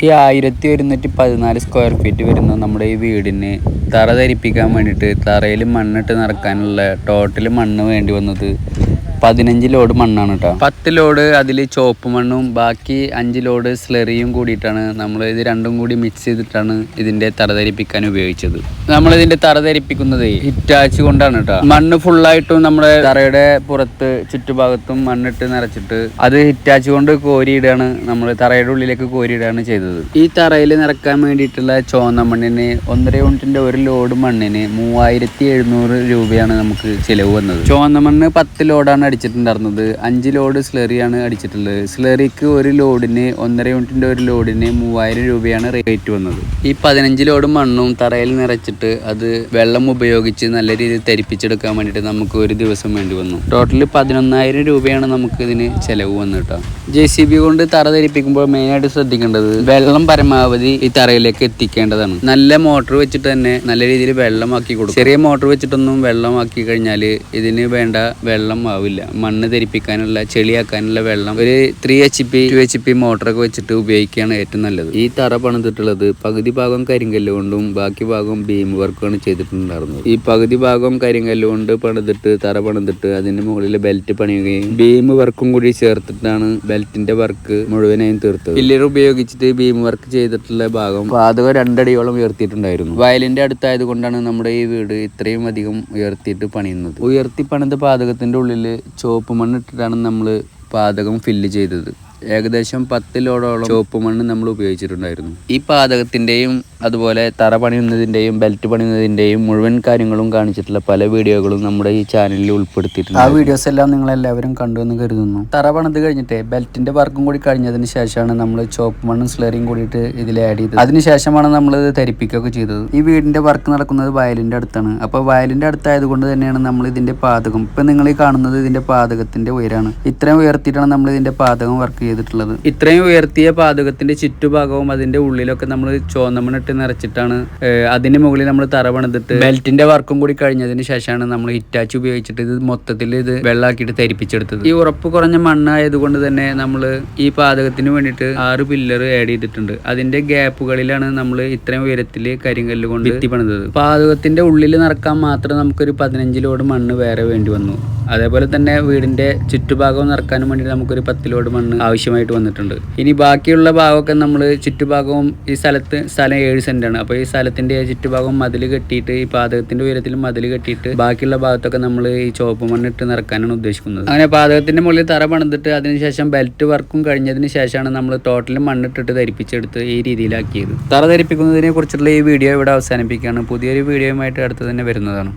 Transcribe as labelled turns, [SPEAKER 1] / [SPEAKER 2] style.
[SPEAKER 1] ഈ ആയിരത്തി ഒരുന്നൂറ്റി പതിനാല് സ്ക്വയർ ഫീറ്റ് വരുന്ന നമ്മുടെ ഈ വീടിന് തറ ധരിപ്പിക്കാൻ വേണ്ടിയിട്ട് തറയിൽ മണ്ണിട്ട് നിറക്കാനുള്ള ടോട്ടൽ മണ്ണ് വേണ്ടി വന്നത് പതിനഞ്ച് ലോഡ് മണ്ണാണ് കേട്ടോ പത്ത് ലോഡ് അതിൽ ചോപ്പ് മണ്ണും ബാക്കി അഞ്ച് ലോഡ് സ്ലെറിയും കൂടിയിട്ടാണ് നമ്മൾ ഇത് രണ്ടും കൂടി മിക്സ് ചെയ്തിട്ടാണ് ഇതിന്റെ തറതരിപ്പിക്കാൻ ഉപയോഗിച്ചത്. നമ്മൾ ഇതിന്റെ തറതരിപ്പിക്കുന്നത് ഹിറ്റാച്ച് കൊണ്ടാണ് കേട്ടോ മണ്ണ് ഫുള്ളായിട്ടും നമ്മുടെ തറയുടെ പുറത്ത് ചുറ്റുഭാഗത്തും മണ്ണിട്ട് നിറച്ചിട്ട് അത് ഹിറ്റാച്ച് കൊണ്ട് കോരിയിടാണ് നമ്മൾ തറയുടെ ഉള്ളിലേക്ക് കോരിയിടാണ് ചെയ്തത്. ഈ തറയിൽ നിറക്കാൻ വേണ്ടിയിട്ടുള്ള ചോന്ന മണ്ണിന് ഒന്നര യൂണിറ്റിന്റെ ഒരു ലോഡ് മണ്ണിന് മൂവായിരത്തി രൂപയാണ് നമുക്ക് ചിലവ് വന്നത്. ചോന്ന മണ്ണ് പത്ത് ലോഡാണ് അടിച്ചിട്ടുണ്ടായിരുന്നത്. അഞ്ച് ലോഡ് സ്ലറിയാണ് അടിച്ചിട്ടുള്ളത്. സ്ലറിക്ക് ഒരു ലോഡിന് ഒന്നര യൂണിറ്റിന്റെ ഒരു ലോഡിന് മൂവായിരം രൂപയാണ് റേറ്റ് വന്നത്. ഈ പതിനഞ്ച് ലോഡ് മണ്ണും തറയിൽ നിറച്ചിട്ട് അത് വെള്ളം ഉപയോഗിച്ച് നല്ല രീതിയിൽ തരിപ്പിച്ചെടുക്കാൻ വേണ്ടിയിട്ട് നമുക്ക് ഒരു ദിവസം വേണ്ടി വന്നു. ടോട്ടൽ പതിനൊന്നായിരം രൂപയാണ് നമുക്ക് ഇതിന് ചെലവ് വന്നു കേട്ടോ ജെ സി ബി കൊണ്ട് തറ ധരിപ്പിക്കുമ്പോൾ മെയിനായിട്ട് ശ്രദ്ധിക്കേണ്ടത് വെള്ളം പരമാവധി ഈ തറയിലേക്ക് എത്തിക്കേണ്ടതാണ്. നല്ല മോട്ടോർ വെച്ചിട്ട് തന്നെ നല്ല രീതിയിൽ വെള്ളമാക്കി കൊടുക്കും ചെറിയ മോട്ടോർ വെച്ചിട്ടൊന്നും വെള്ളമാക്കി കഴിഞ്ഞാൽ ഇതിന് വേണ്ട വെള്ളം ആവില്ല. മണ്ണ് ധരിപ്പിക്കാനുള്ള ചെളിയാക്കാനുള്ള വെള്ളം. ഒരു three H P two H P മോട്ടറൊക്കെ വെച്ചിട്ട് ഉപയോഗിക്കുകയാണ് ഏറ്റവും നല്ലത്. ഈ തറ പണിതിട്ടുള്ളത് പകുതി ഭാഗം കരിങ്കല്ല് കൊണ്ടും ബാക്കി ഭാഗം ബീം വർക്കാണ് ചെയ്തിട്ടുണ്ടായിരുന്നത്. ഈ പകുതി ഭാഗം കരിങ്കല്ല് കൊണ്ട് പണിതിട്ട് തറ പണിതിട്ട് അതിന്റെ മുകളിൽ ബെൽറ്റ് പണിയുകയും ബീം വർക്കും കൂടി ചേർത്തിട്ടാണ് ബെൽറ്റിന്റെ വർക്ക് മുഴുവനായും തീർത്തത്. പില്ലർ ഉപയോഗിച്ചിട്ട് ബീം വർക്ക് ചെയ്തിട്ടുള്ള ഭാഗം പാതകം രണ്ടടിയോളം ഉയർത്തിയിട്ടുണ്ടായിരുന്നു. വയലിന്റെ അടുത്തായത് കൊണ്ടാണ് നമ്മുടെ ഈ വീട് ഇത്രയും അധികം ഉയർത്തിയിട്ട് പണിയുന്നത്. ഉയർത്തി പണിത പാതകത്തിന്റെ ഉള്ളിൽ ചുവപ്പ് മണ്ണിട്ടിട്ടാണ് നമ്മൾ പാതകം ഫില്ല് ചെയ്തത്. ഏകദേശം പത്ത് ലോഡോളം ചുവപ്പ് മണ്ണ് നമ്മൾ ഉപയോഗിച്ചിട്ടുണ്ടായിരുന്നു. ഈ പാതകത്തിന്റെയും അതുപോലെ തറ പണിയുന്നതിന്റെയും ബെൽറ്റ് പണിയുന്നതിന്റെയും മുഴുവൻ കാര്യങ്ങളും കാണിച്ചിട്ടുള്ള പല വീഡിയോകളും നമ്മുടെ ഈ ചാനലിൽ ഉൾപ്പെടുത്തിയിട്ടുണ്ട്. ആ വീഡിയോസ് എല്ലാം നിങ്ങൾ എല്ലാവരും കണ്ടു എന്ന് കരുതുന്നു. തറ പണിത് കഴിഞ്ഞിട്ട് ബെൽറ്റിന്റെ വർക്കും കൂടി കഴിഞ്ഞതിന് ശേഷമാണ് നമ്മൾ ചുവപ്പ് മണ്ണും സ്ലറിയും കൂടിയിട്ട് ഇതിൽ ആഡ് ചെയ്തത്. അതിനുശേഷമാണ് നമ്മൾ ഇത് ധരിപ്പിക്കുകയൊക്കെ ചെയ്തത്. ഈ വീടിന്റെ വർക്ക് നടക്കുന്നത് വയലിന്റെ അടുത്താണ്. അപ്പോൾ വയലിന്റെ അടുത്തായത് കൊണ്ട് തന്നെയാണ് നമ്മൾ ഇതിന്റെ പാതകം. ഇപ്പൊ നിങ്ങൾ ഈ കാണുന്നത് ഇതിന്റെ പാതകത്തിന്റെ ഉയരാണ്. ഇത്രയും ഉയർത്തിയിട്ടാണ് നമ്മൾ ഇതിന്റെ പാതകം വർക്ക് ചെയ്തിട്ടുള്ളത്? ഇത്രയും ഉയർത്തിയ പാതകത്തിന്റെ ചുറ്റുഭാഗവും അതിന്റെ ഉള്ളിലൊക്കെ നമ്മൾ ചോന്നമണിട്ട് നിറച്ചിട്ടാണ് അതിന് മുകളിൽ നമ്മൾ തറ പണിതിട്ട് ബെൽറ്റിന്റെ വർക്കും കൂടി കഴിഞ്ഞതിന് ശേഷമാണ് നമ്മൾ ഹിറ്റാച്ച് ഉപയോഗിച്ചിട്ട് ഇത് മൊത്തത്തിൽ ഇത് വെള്ളാക്കിയിട്ട് തരിപ്പിച്ചെടുത്തത് ഈ ഉറപ്പ് കുറഞ്ഞ മണ്ണായതുകൊണ്ട് തന്നെ നമ്മൾ ഈ പാതകത്തിന് വേണ്ടിയിട്ട് ആറ് പില്ലർ ആഡ് ചെയ്തിട്ടുണ്ട്. അതിന്റെ ഗ്യാപ്പുകളിലാണ് നമ്മൾ ഇത്രയും ഉയരത്തിൽ കരിങ്കല്ല് കൊണ്ട് എത്തി പണിതത്. പാതകത്തിന്റെ ഉള്ളിൽ നടക്കാൻ മാത്രം നമുക്കൊരു പതിനഞ്ചിലോട് മണ്ണ് വേറെ വേണ്ടി വന്നു. അതേപോലെ തന്നെ വീടിന്റെ ചുറ്റുഭാഗം നിറക്കാനും വേണ്ടി നമുക്കൊരു പത്ത് ലോഡ് മണ്ണ് ആവശ്യമായിട്ട് വന്നിട്ടുണ്ട്. ഇനി ബാക്കിയുള്ള ഭാഗമൊക്കെ നമ്മൾ ചുറ്റുഭാഗവും ഈ സ്ഥലത്ത് സ്ഥലം ഏഴ് ആണ് അപ്പോൾ ഈ സ്ഥലത്തിന്റെ ചുറ്റുഭാഗം മതിൽ കെട്ടിയിട്ട് ഈ പാതകത്തിന്റെ ഉയരത്തിൽ മതിൽ കെട്ടിയിട്ട് ബാക്കിയുള്ള ഭാഗത്തൊക്കെ നമ്മൾ ഈ ചുവപ്പ് മണ്ണിട്ട് നിറക്കാനാണ് ഉദ്ദേശിക്കുന്നത്. അങ്ങനെ പാതകത്തിന്റെ മുകളിൽ തറ പണിതിട്ട് അതിനുശേഷം ബെൽറ്റ് വർക്കും കഴിഞ്ഞതിന് ശേഷമാണ് നമ്മൾ ടോട്ടൽ മണ്ണിട്ടിട്ട് ധരിപ്പിച്ചെടുത്ത് ഈ രീതിയിലാക്കിയത്. തറ ധരിപ്പിക്കുന്നതിനെ കുറിച്ചുള്ള ഈ വീഡിയോ ഇവിടെ അവസാനിപ്പിക്കുകയാണ്. പുതിയൊരു വീഡിയോയുമായിട്ട് അടുത്ത് തന്നെ വരുന്നതാണ്.